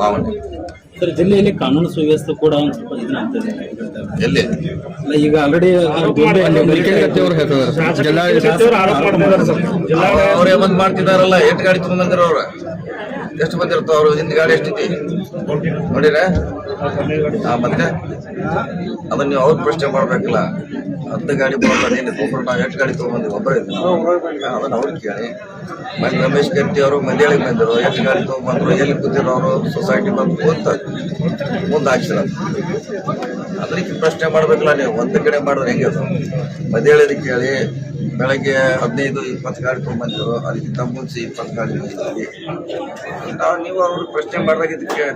ಭಾವನೆ. ಸರ್ ಜಿಲ್ಲೆಯಲ್ಲಿ ಕಾನೂನು ಸುವ್ಯವಸ್ಥೆ ಕೂಡ ಒಂದು ಸ್ವಲ್ಪ ಎಲ್ಲಿ? ಅಲ್ಲ ಈಗ ಆಲ್ರೆಡಿ ಅವ್ರು ಮಾಡ್ತಿದಾರಲ್ಲ ಎಷ್ಟು ಗಾಡಿ ತಗೊಂಡ್ಬಂದಿರ ಅವ್ರ. ಎಷ್ಟು ಬಂದಿರ್ತಾವ ಅವರು ಹಿಂದೆ ಗಾಡಿ ಎಷ್ಟಿದೆ ನೋಡಿರ ಮತ್ತೆ ಅದನ್ನ ನೀವು ಅವ್ರ ಪ್ರಶ್ನೆ ಮಾಡ್ಬೇಕಲ್ಲ. ಹತ್ತು ಗಾಡಿ ಒಬ್ರು ನಾವು ಎಷ್ಟು ಗಾಡಿ ತಗೊಂಡ್ಬಂದಿವಿ ಒಬ್ಬರೇ ಅದನ್ನ ಅವ್ರು ಕೇಳಿ. ಮತ್ತೆ ರಮೇಶ್ ಗಟ್ಟಿ ಅವರು ಮಂಡ್ಯಾಳಿಗೆ ಬಂದರು ಎಷ್ಟು ಗಾಡಿ ತಗೊಂಡ್ಬಂದ್ರು, ಎಲ್ಲಿ ಕೂತಿರೋ ಅವರು ಸೊಸೈಟಿ ಬಂದು ಕೂತ ಮುಂದೆ ಹಾಕ್ಸಿರ ಅದಕ್ಕೆ ಪ್ರಶ್ನೆ ಮಾಡ್ಬೇಕಲ್ಲ ನೀವು. ಒಂದು ಕಡೆ ಮಾಡಿದ್ರೆ ಹೆಂಗೆ ಅದು? ಮದೇಳಿದ ಕೇಳಿ. ಬೆಳಗ್ಗೆ ಹದಿನೈದು ಇಪ್ಪತ್ತು ಗಾಡಿ ತೊಗೊಂಡ್ಬಂದಿದ್ರು ಅದಕ್ಕಿಂತ ಮುಂಚೆ ಇಪ್ಪತ್ತು ಗಾಡಿ ಬಂದಿದ್ದೀವಿ ನಾವು ನೀವು ಅವ್ರಿಗೆ ಪ್ರಶ್ನೆ ಮಾಡಿದಾಗ ಇದಕ್ಕೆ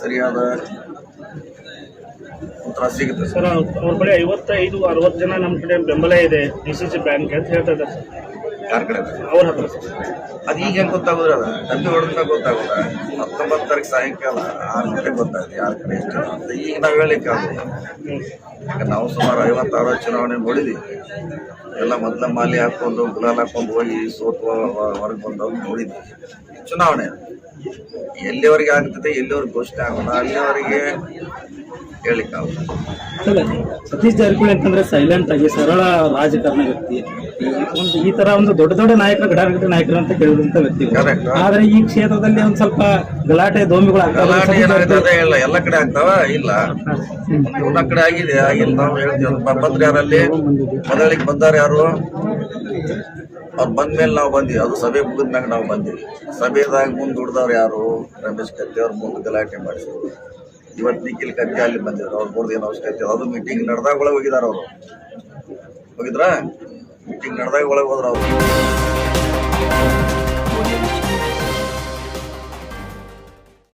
ಸರಿಯಾದ ಉತ್ತರ ಸಿಗುತ್ತೆ ಸರ್. ಅವ್ರ ಬಳಿ ಐವತ್ತೈದು ಅರವತ್ತು ಜನ ನಮ್ಮ ಕಡೆ ಬೆಂಬಲ ಇದೆ ಡಿ ಸಿ ಸಿ ಬ್ಯಾಂಕ್ ಅಂತ ಹೇಳ್ತಾ ಇದ್ದಾರೆ ಸರ್. ಯಾರ ಕಡೆ ಅವ್ರ ಹತ್ರ ಸರ್. ಅದು ಈಗ ಹೆಂಗೆ ಗೊತ್ತಾಗೋದ್ರ ಅದು? ಡಬ್ಬಿ ಹೊಡೆದಾಗ ಗೊತ್ತಾಗೋದ ಹತ್ತೊಂಬತ್ತು ತಾರೀಕು ಸಾಯಂಕಾಲ ಆರು ಗಂಟೆಗೆ ಗೊತ್ತಾಗುತ್ತೆ ಯಾರ ಕಡೆ ಎಷ್ಟು ಈಗ ನಾವು ಹೇಳಲಿಕ್ಕೆ ಆಗೋದಿಲ್ಲ. ಈಗ ನಾವು ಸುಮಾರು ಐವತ್ತಾರು ಚುನಾವಣೆ ನೋಡಿದೀವಿ. ಎಲ್ಲ ಮೊದಲ ಮಾಲೆ ಹಾಕೊಂಡು ಗುಲಾಲ್ ಹಾಕೊಂಡು ಹೋಗಿ ಸೋತು ಹೊರಗೆ ಬಂದವ್ರು ನೋಡಿದ್ವಿ. ಚುನಾವಣೆ. ಎಲ್ಲಿವರೆಗೆ ಆಗ್ತದೆ ಎಲ್ಲಿವರೆಗೆ ಘೋಷಣೆ ಆಗೋಲ್ಲ ಅಲ್ಲಿವರೆಗೆ ಹೇಳಿಕ್ಕೆ ಆಗೋದು ಸರ್ ಸತೀಶ್ ಜಾರಕಿಹೊಳಿ ಅಂತಂದ್ರೆ ಸೈಲೆಂಟ್ ಆಗಿ ಸರಳ ರಾಜಕಾರಣ ವ್ಯಕ್ತಿ. ಒಂದು ಈ ತರ ಒಂದು ದೊಡ್ಡ ದೊಡ್ಡ ನಾಯಕರು ಘಟಾನುಘಟಿ ನಾಯಕರು ಅಂತ ಕೇಳಿದಂತ ವ್ಯಕ್ತಿ. ಆದ್ರೆ ಈ ಕ್ಷೇತ್ರದಲ್ಲಿ ಒಂದ್ ಸ್ವಲ್ಪ ಗಲಾಟೆ ದೋಮಿಗಳು ಗಲಾಟೆ ಏನಾಗ್ತದೆ ಇಲ್ಲ ಎಲ್ಲ ಕಡೆ ಆಗ್ತಾವ? ಇಲ್ಲ. ಎಲ್ಲ ಕಡೆ ಆಗಿದೆ ಆಗಿಲ್ಲ. ನಾವು ಹೇಳ್ತೀವಿ ಬಂದ್ರೆ ಯಾರಲ್ಲಿ? ಮದಳಿಗೆ ಬಂದಾರ ಯಾರು? ಅವ್ರು ಬಂದ್ಮೇಲೆ ನಾವು ಬಂದಿವಿ. ಅದು ಸಭೆ ಮುಗಿದ್ಮ್ಯಾಗ ನಾವು ಬಂದಿವಿ. ಸಭೆದಾಗ ಮುಂದೆ ದುಡ್ದವ್ರು ಯಾರು? ರಮೇಶ್ ಕತ್ತಿ ಅವ್ರ ಮುಂದೆ ಗಲಾಟೆ ಮಾಡಿಸಿದ್ರು. ಇವತ್ತು ನಿಖಿಲ್ ಕತ್ತಿ ಅಲ್ಲಿ ಬಂದಿದ್ರು. ಅವ್ರು ಬರ್ದು ದಿನ ಅವಶ್ಯಕತೆ ಇಲ್ಲ. ಅದು ಮೀಟಿಂಗ್ ನಡೆದಾಗ ಒಳಗೆ ಹೋಗಿದಾರ ಅವರು. ಹೋಗಿದ್ರಾ? ಮೀಟಿಂಗ್ ನಡೆದಾಗ ಒಳಗೆ ಹೋದ್ರ ಅವರು.